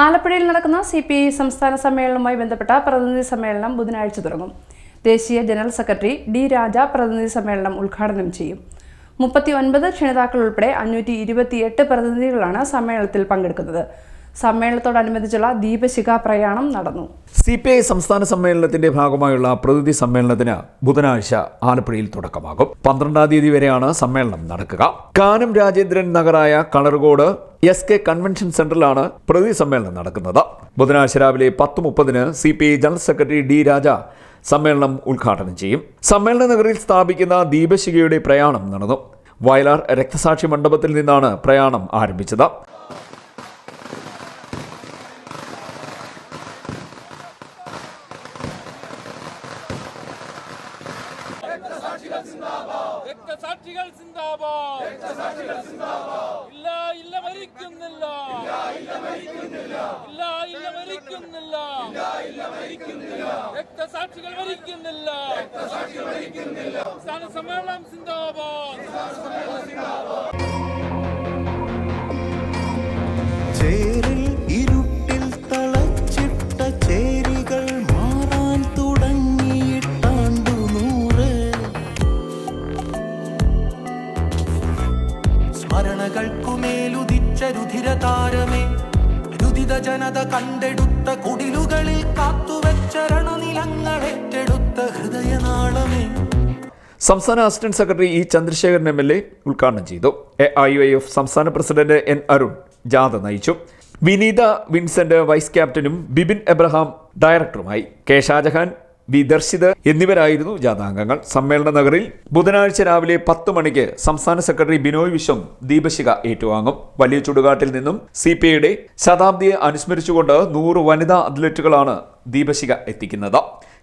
ആലപ്പുഴയിൽ നടക്കുന്ന C P I സംസ്ഥാന സമ്മേളനവുമായി ബന്ധപ്പെട്ട പ്രതിനിധി സമ്മേളനം ബുധനാഴ്ച തുടങ്ങും. ദേശീയ ജനറൽ സെക്രട്ടറി ഡി രാജ പ്രതിനിധി സമ്മേളനം ഉദ്ഘാടനം ചെയ്യും. മുപ്പത്തി ഒൻപത് ക്ഷണിതാക്കൾ ഉൾപ്പെടെ അഞ്ഞൂറ്റി ഇരുപത്തിയെട്ട് പ്രതിനിധികളാണ് സമ്മേളനത്തിൽ പങ്കെടുക്കുന്നത്. സമ്മേളനത്തോടനുബന്ധിച്ചുള്ള ദീപശിഖ പ്രയാണം നടന്നു. സി പി ഐ സംസ്ഥാന സമ്മേളനത്തിന്റെ ഭാഗമായുള്ള പ്രതിനിധി സമ്മേളനത്തിന് ബുധനാഴ്ച ആലപ്പുഴയിൽ തുടക്കമാകും. പന്ത്രണ്ടാം തീയതി വരെയാണ് സമ്മേളനം നടക്കുക. കാനം രാജേന്ദ്രൻ നഗറായ കളർകോട് എസ് കെ കൺവെൻഷൻ സെന്ററിലാണ് പ്രതിനിധി സമ്മേളനം നടക്കുന്നത്. ബുധനാഴ്ച രാവിലെ പത്ത് മുപ്പതിന് C P I general secretary D Raja സമ്മേളനം ഉദ്ഘാടനം ചെയ്യും. സമ്മേളന നഗറിൽ സ്ഥാപിക്കുന്ന ദീപശിഖയുടെ പ്രയാണം നടന്നു. വയലാർ രക്തസാക്ഷി മണ്ഡപത്തിൽ നിന്നാണ് പ്രയാണം ആരംഭിച്ചത്. രക്തസാക്ഷികൾ സിന്ദാബാദ്. ഇല്ല ഇല്ല മരിക്കുന്നില്ല. ഇല്ല ഇല്ല മരിക്കുന്നില്ല. രക്തസാക്ഷികൾ മരിക്കുന്നില്ല. സംസ്ഥാന സമ്മേളനം സിന്ദാബാദ്. ചേരിൽ സ്മരണകൾക്കുമേലുദിച്ച രുധിരതാരമേ രുദിത ജനത കണ്ടെടുത്ത കുടിലുകളിൽ കാത്തുവെച്ച രണനിലങ്ങളേറ്റെടുത്ത ഹൃദയനാളമേ. സംസ്ഥാന assistant secretary E Chandrasekharan M L A ഉദ്ഘാടനം ചെയ്തു. എ ഐ ഐ എഫ് സംസ്ഥാന പ്രസിഡന്റ് എൻ അരുൺ ജാഥ നയിച്ചു. വിനീത വിൻസെന്റ് വൈസ് ക്യാപ്റ്റനും ബിബിൻ എബ്രഹാം ഡയറക്ടറുമായി കെ ഷാജഹാൻ വി ദർശിത് എന്നിവരായിരുന്നു ജാഥാംഗങ്ങൾ സമ്മേളന നഗറിൽ ബുധനാഴ്ച രാവിലെ പത്ത് മണിക്ക് സംസ്ഥാന സെക്രട്ടറി ബിനോയ് വിശ്വം ദീപശിഖ ഏറ്റുവാങ്ങും. വലിയ ചുടുകാട്ടിൽ നിന്നും സി പി ഐയുടെ ശതാബ്ദിയെ അനുസ്മരിച്ചുകൊണ്ട് നൂറ് വനിതാ അത്ലറ്റുകളാണ് ദീപശിഖ എത്തിക്കുന്നത്.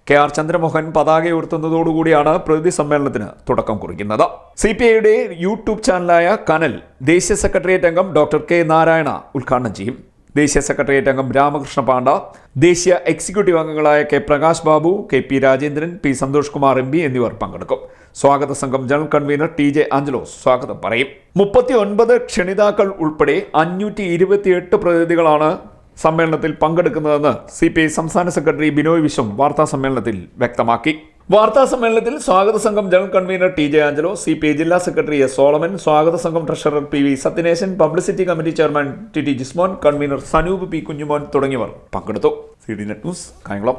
കെ ആർ ചന്ദ്രമോഹൻ പതാക ഉയർത്തുന്നതോടുകൂടിയാണ് പ്രതിനിധി സമ്മേളനത്തിന് തുടക്കം കുറിക്കുന്നത്. സി പി ഐയുടെ യൂട്യൂബ് ചാനലായ കനൽ ദേശീയ സെക്രട്ടേറിയറ്റ് അംഗം ഡോക്ടർ കെ നാരായണ ഉദ്ഘാടനം ചെയ്യും. ദേശീയ സെക്രട്ടേറിയറ്റ് അംഗം രാമകൃഷ്ണ പാണ്ഡ ദേശീയ എക്സിക്യൂട്ടീവ് അംഗങ്ങളായ K Prakash Babu K P Rajendran P Santhosh Kumar M P എന്നിവർ പങ്കെടുക്കും. സ്വാഗത സംഘം general convener T J Angelos സ്വാഗതം പറയും. മുപ്പത്തി ഒൻപത് ക്ഷണിതാക്കൾ ഉൾപ്പെടെ അഞ്ഞൂറ്റി ഇരുപത്തിയെട്ട് പ്രതിനിധികളാണ് സമ്മേളനത്തിൽ പങ്കെടുക്കുന്നതെന്ന് സി പി ഐ സംസ്ഥാന സെക്രട്ടറി ബിനോയ് വിശ്വം വാർത്താ സമ്മേളനത്തിൽ വ്യക്തമാക്കി. വാർത്താ സമ്മേളനത്തിൽ സ്വാഗത സംഘം general convener T J Angelo C P I ജില്ലാ സെക്രട്ടറി എസ് സോളമൻ സ്വാഗത സംഘം treasurer P V Sathyanesan publicity committee chairman T T Jismon convener Sanoop P Kunjumon തുടങ്ങിയവർ പങ്കെടുത്തു. C D net news Kayamkulam.